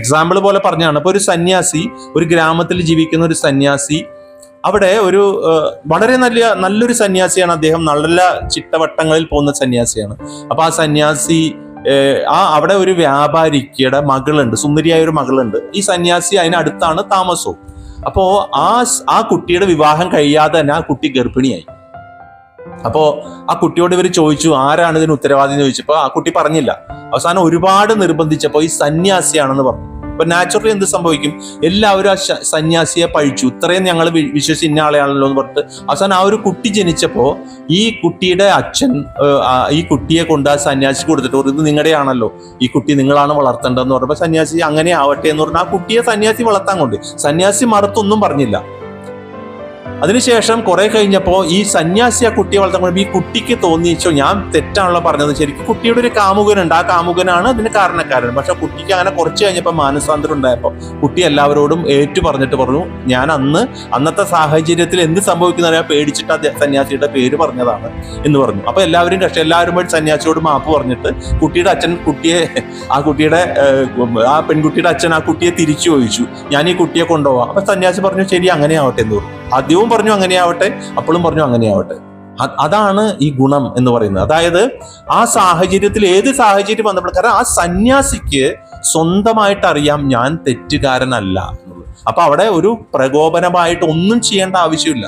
Example പോലെ പറഞ്ഞാണ്. ഇപ്പൊ ഒരു സന്യാസി ഒരു ഗ്രാമത്തിൽ ജീവിക്കുന്ന ഒരു സന്യാസി അവിടെ ഒരു വളരെ നല്ല നല്ലൊരു സന്യാസിയാണ് അദ്ദേഹം. നല്ല ചിട്ടവട്ടങ്ങളിൽ പോകുന്ന സന്യാസിയാണ്. അപ്പൊ ആ സന്യാസി ആ അവിടെ ഒരു വ്യാപാരിക്കയുടെ മകളുണ്ട്. സുന്ദരിയായ ഒരു മകളുണ്ട്. ഈ സന്യാസി അതിനടുത്താണ് താമസവും. അപ്പോ ആ ആ കുട്ടിയുടെ വിവാഹം കഴിയാതെ തന്നെ ആ കുട്ടി ഗർഭിണിയായി. അപ്പോ ആ കുട്ടിയോട് ഇവർ ചോദിച്ചു ആരാണ് ഇതിന് ഉത്തരവാദി എന്ന് ചോദിച്ചപ്പോ ആ കുട്ടി പറഞ്ഞില്ല. അവസാനം ഒരുപാട് നിർബന്ധിച്ചപ്പോ ഈ സന്യാസിയാണെന്ന് പറഞ്ഞു. അപ്പൊ നാച്ചുറലി എന്ത് സംഭവിക്കും? എല്ലാവരും ആ സന്യാസിയെ പഴിച്ചു. ഇത്രയും ഞങ്ങൾ വിശ്വസിച്ച് ഇന്ന ആളെയാണല്ലോ എന്ന് പറഞ്ഞിട്ട് അവസാനം ആ ഒരു കുട്ടി ജനിച്ചപ്പോ ഈ കുട്ടിയുടെ അച്ഛൻ ഈ കുട്ടിയെ കൊണ്ട് ആ സന്യാസി കൊടുത്തിട്ട് ഒരു ഇത് നിങ്ങളുടെയാണല്ലോ. ഈ കുട്ടി നിങ്ങളാണ് വളർത്തേണ്ടതെന്ന് പറഞ്ഞപ്പോ സന്യാസി അങ്ങനെ ആവട്ടെ എന്ന് പറഞ്ഞാൽ ആ കുട്ടിയെ സന്യാസി വളർത്താൻ കൊണ്ട്. സന്യാസി മറുത്തൊന്നും പറഞ്ഞില്ല. അതിനുശേഷം കുറെ കഴിഞ്ഞപ്പോൾ ഈ സന്യാസി ആ കുട്ടിയെ വളർത്തുമ്പോൾ ഈ കുട്ടിക്ക് തോന്നിച്ചോ ഞാൻ തെറ്റാണല്ലോ പറഞ്ഞത്. ശരിക്കും കുട്ടിയുടെ ഒരു കാമുകനുണ്ട്. ആ കാമുകനാണ് അതിന് കാരണക്കാരൻ. പക്ഷെ കുട്ടിക്ക് അങ്ങനെ കുറച്ച് കഴിഞ്ഞപ്പോൾ മാനസാന്തരം ഉണ്ടായപ്പോൾ കുട്ടി എല്ലാവരോടും ഏറ്റു പറഞ്ഞിട്ട് പറഞ്ഞു ഞാൻ അന്ന് അന്നത്തെ സാഹചര്യത്തിൽ എന്ത് സംഭവിക്കുന്ന ഞാൻ പേടിച്ചിട്ട് ആ സന്യാസിയുടെ പേര് പറഞ്ഞതാണ് എന്ന് പറഞ്ഞു. അപ്പോൾ എല്ലാവരും രക്ഷ എല്ലാവരും പോയി സന്യാസിയോട് മാപ്പ് പറഞ്ഞിട്ട് കുട്ടിയുടെ അച്ഛൻ കുട്ടിയെ ആ കുട്ടിയുടെ ആ പെൺകുട്ടിയുടെ അച്ഛൻ ആ കുട്ടിയെ തിരിച്ചു ചോദിച്ചു. ഞാൻ ഈ കുട്ടിയെ കൊണ്ടുപോവാം. അപ്പൊ സന്യാസി പറഞ്ഞു ശരി അങ്ങനെ ആവട്ടെ എന്ന് പറഞ്ഞു. ആദ്യവും പറഞ്ഞു അങ്ങനെയാവട്ടെ അപ്പോഴും പറഞ്ഞു അങ്ങനെയാവട്ടെ. അതാണ് ഈ ഗുണം എന്ന് പറയുന്നത്. അതായത് ആ സാഹചര്യത്തിൽ ഏത് സാഹചര്യം വന്നപ്പോൾ കാരണം ആ സന്യാസിക്ക് സ്വന്തമായിട്ട് അറിയാം ഞാൻ തെറ്റുകാരനല്ല എന്നുള്ളത്. അപ്പൊ അവിടെ ഒരു പ്രകോപനമായിട്ട് ഒന്നും ചെയ്യേണ്ട ആവശ്യമില്ല.